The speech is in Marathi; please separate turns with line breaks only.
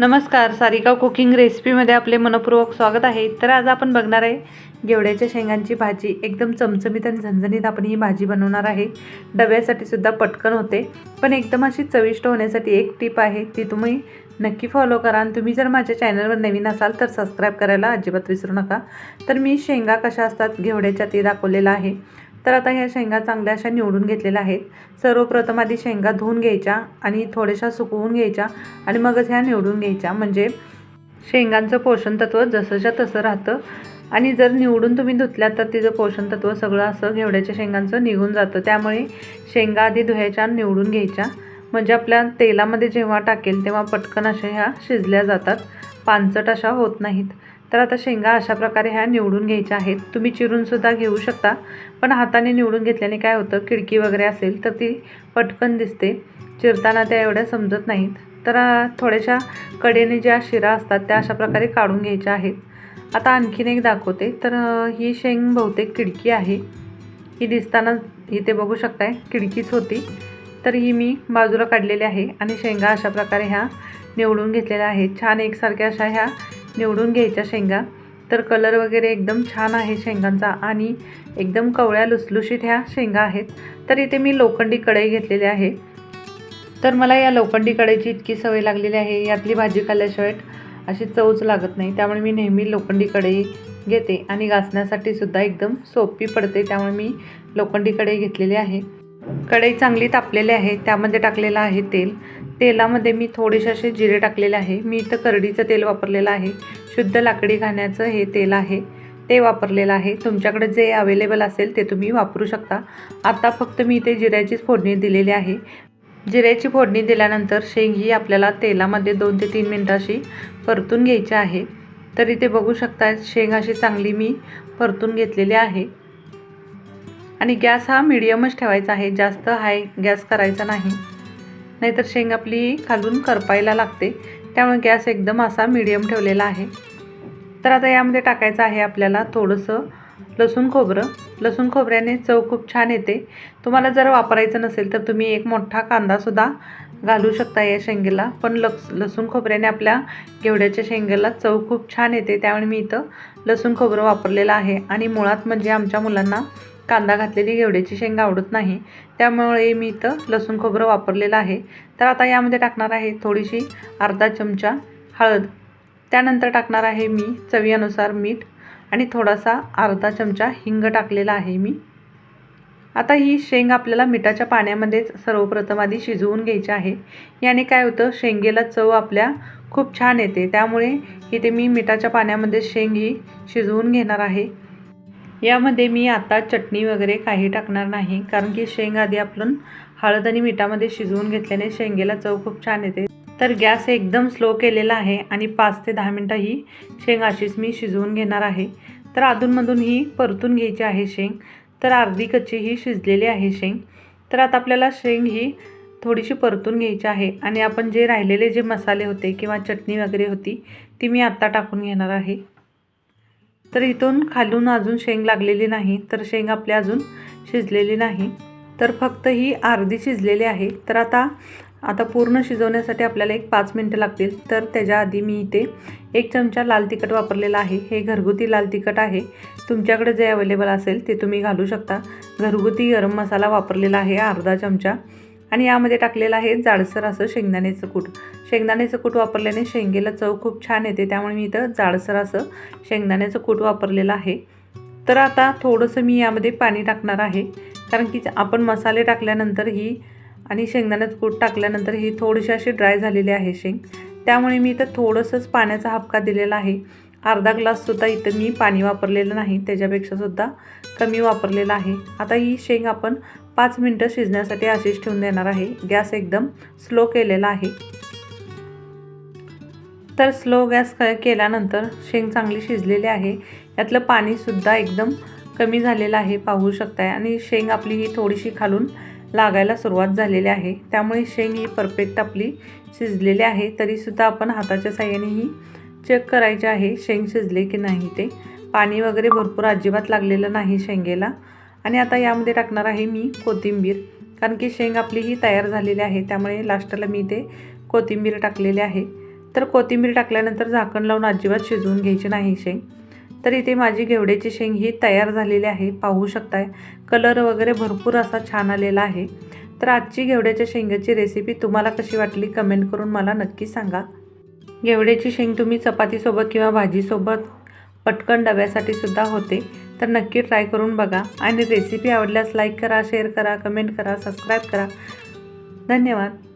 नमस्कार सारिका कुकिंग रेसिपीमध्ये आपले मनपूर्वक स्वागत आहे. तर आज आपण बघणार आहे घेवड्याच्या शेंगांची भाजी. एकदम चमचमीत आणि झणझणीत आपण ही भाजी बनवणार आहे. डब्यासाठी सुद्धा पटकन होते. पण एकदम अशी चविष्ट होण्यासाठी एक टीप आहे ती तुम्ही नक्की फॉलो करा. आणि तुम्ही जर माझ्या चॅनलवर नवीन असाल तर सबस्क्राईब करायला अजिबात विसरू नका. तर मी शेंगा कशा असतात घेवड्याच्या ते दाखवलेलं आहे. तर आता ह्या शेंगा चांगल्या अशा निवडून घेतलेल्या आहेत. सर्वप्रथम आधी शेंगा धुवून घ्यायच्या आणि थोड्याशा सुकवून घ्यायच्या आणि मगच ह्या निवडून घ्यायच्या. म्हणजे शेंगांचं पोषण तत्व जसंच्या तसं राहतं. आणि जर निवडून तुम्ही धुतल्यात तर तिचं पोषण तत्व सगळं असं घेवड्याच्या शेंगांचं निघून जातं. त्यामुळे शेंगा आधी धुवायच्या निवडून घ्यायच्या. म्हणजे आपल्या तेलामध्ये जेव्हा टाकेल तेव्हा पटकन अशा ह्या शिजल्या जातात. पानचट अशा होत नाहीत. तर आता शेंगा अशा प्रकारे ह्या निवडून घ्यायच्या आहेत. तुम्ही चिरूनसुद्धा घेऊ शकता. पण हाताने निवडून घेतल्याने काय होतं? खिडकी वगैरे असेल तर ती पटकन दिसते. चिरताना त्या एवढ्या समजत नाहीत. तर थोड्याशा कडेने ज्या शिरा असतात त्या अशा प्रकारे काढून घ्यायच्या आहेत. आता आणखीन एक दाखवते. तर ही शेंग बहुतेक खिडकी आहे. ही दिसताना इथे बघू शकताय खिडकीच होती. तर ही मी बाजूला काढलेली आहे आणि शेंगा अशा प्रकारे ह्या निवडून घेतलेल्या आहेत. छान एकसारख्या अशा ह्या निवडून घ्यायच्या शेंगा. तर कलर वगैरे एकदम छान आहे शेंगांचा आणि एकदम कवळ्या लुसलुशीत ह्या शेंगा आहेत. तर इथे मी लोखंडी कढई घेतलेली आहे. तर मला या लोखंडी कढईची इतकी सवय लागलेली आहे. यातली भाजी खाल्ल्याशिवाय अशी चवच लागत नाही. त्यामुळे मी नेहमी लोखंडी कढई घेते आणि घासण्यासाठी सुद्धा एकदम सोपी पडते. त्यामुळे मी लोखंडी कढई घेतलेली आहे. कढई चांगली तापलेली आहे त्यामध्ये टाकलेलं आहे तेल. तेलामध्ये मी थोडेसे असे जिरे टाकलेले आहे. मी इथं करडीचं तेल वापरलेलं आहे. शुद्ध लाकडी घाण्याचं हे तेल आहे. ते वापरलेलं आहे. तुमच्याकडे जे अवेलेबल असेल ते तुम्ही वापरू शकता. आता फक्त मी इथे जिऱ्याचीच फोडणी दिलेली आहे. जिऱ्याची फोडणी दिल्यानंतर शेंग ही आपल्याला तेलामध्ये दोन ते तीन मिनटं अशी परतून घ्यायची आहे. तर इथे बघू शकता शेंग अशी चांगली मी परतून घेतलेली आहे. आणि गॅस हा मिडियमच ठेवायचा आहे. जास्त हाय गॅस करायचा नाही. नाहीतर शेंग आपली खालून करपायला लागते. त्यामुळे गॅस एकदम असा मिडियम ठेवलेला आहे. तर आता यामध्ये टाकायचं आहे आपल्याला थोडंसं लसूण खोबरं. लसूण खोबऱ्याने चव खूप छान येते. तुम्हाला जर वापरायचं नसेल तर तुम्ही एक मोठा कांदासुद्धा घालू शकता या शेंगेला. पण लस लसूण खोबऱ्याने आपल्या घेवड्याच्या शेंगेला चव खूप छान येते. त्यामुळे मी इथं लसूण खोबरं वापरलेलं आहे. आणि मुळात म्हणजे आमच्या मुलांना कांदा घातलेली घेवड्याची शेंगा आवडत नाही. त्यामुळे मी इथं लसूण खोबरं वापरलेलं आहे. तर आता यामध्ये टाकणार आहे थोडीशी अर्धा चमचा हळद. त्यानंतर टाकणार आहे मी चवीनुसार मीठ आणि थोडासा अर्धा चमचा हिंग टाकलेला आहे मी. आता ही शेंग आपल्याला मिठाच्या पाण्यामध्येच सर्वप्रथम आधी शिजवून घ्यायची आहे. याने काय होतं शेंगेला चव आपल्या खूप छान येते. त्यामुळे इथे मी मिठाच्या पाण्यामध्ये शेंग ही शिजवून घेणार आहे. यामध्ये मी आता चटणी वगैरे काही टाकणार नाही कारण की शेंग आधी आपण हळद आणि मिठामध्ये शिजवून घेतल्याने शेंगेला चव खूप छान येते. तर गॅस एकदम स्लो केलेला आहे आणि पाच ते दहा मिनटं ही शेंग अशीच मी शिजवून घेणार आहे. तर अधूनमधून ही परतून घ्यायची आहे शेंग. तर अर्धी कच्ची ही शिजलेली आहे शेंग. तर आता आपल्याला शेंग ही थोडीशी परतून घ्यायची आहे आणि आपण जे राहिलेले जे मसाले होते किंवा चटणी वगैरे होती ती मी आत्ता टाकून घेणार आहे. तर इथून खालून अजून शेंग लागलेली नाही तर शेंग आपली अजून शिजलेली नाही. तर फक्त ही अर्धी शिजलेली आहे. तर आता आता पूर्ण शिजवण्यासाठी आपल्याला एक पाच मिनटं लागतील. तर त्याच्या आधी मी इथे एक चमचा लाल तिखट वापरलेला आहे. हे घरगुती लाल तिखट आहे. तुमच्याकडे जे अवेलेबल असेल ते तुम्ही घालू शकता. घरगुती गरम मसाला वापरलेला आहे अर्धा चमचा. आणि यामध्ये टाकलेलं आहे जाडसर असं शेंगदाण्याचं कूट. शेंगदाण्याचं कूट वापरल्याने शेंगेला चव खूप छान येते त्यामुळे मी इथं जाडसर असं शेंगदाण्याचं कूट वापरलेलं आहे. तर आता थोडंसं मी यामध्ये पाणी टाकणार आहे कारण की आपण मसाले टाकल्यानंतर ही आणि शेंगदाण्याचं कूट टाकल्यानंतर ही थोडीशी अशी ड्राय झालेली आहे शेंग. त्यामुळे मी इथं थोडंसंच पाण्याचा हपका दिलेला आहे. अर्धा ग्लाससुद्धा इथं मी पाणी वापरलेलं नाही त्याच्यापेक्षासुद्धा कमी वापरलेलं आहे. आता ही शेंग आपण पाच मिनटं शिजण्यासाठी अशीच ठेवून देणार आहे. गॅस एकदम स्लो केलेला आहे. तर स्लो गॅस क केल्यानंतर शेंग चांगली शिजलेली आहे. यातलं पाणीसुद्धा एकदम कमी झालेलं आहे पाहू शकताय. आणि शेंग आपली ही थोडीशी खालून लागायला सुरुवात झालेली आहे. त्यामुळे शेंग ही परफेक्ट आपली शिजलेली आहे. तरीसुद्धा आपण हाताच्या साह्याने ही चेक करायचे आहे शेंग शिजले की नाही ते. पाणी वगैरे भरपूर अजिबात लागलेलं नाही शेंगेला. आणि आता यामध्ये टाकणार आहे मी कोथिंबीर. कारण की शेंग आपली ही तयार झालेली आहे त्यामुळे लास्टला मी ते कोथिंबीर टाकलेली आहे. तर कोथिंबीर टाकल्यानंतर झाकण लावून अजिबात शिजवून घ्यायची नाही शेंग. तर इथे माझी घेवड्याची शेंग ही तयार झालेली आहे पाहू शकताय. कलर वगैरे भरपूर असा छान आलेला आहे. तर आजची घेवड्याच्या शेंगाची रेसिपी तुम्हाला कशी वाटली कमेंट करून मला नक्की सांगा. घेवड्याची शेंग तुम्ही चपातीसोबत किंवा भाजीसोबत पटकन डब्यासाठी सुद्धा होते. तर नक्की ट्राय करून बघा आणि रेसिपी आवडल्यास लाईक करा शेअर करा कमेंट करा सबस्क्राईब करा. धन्यवाद.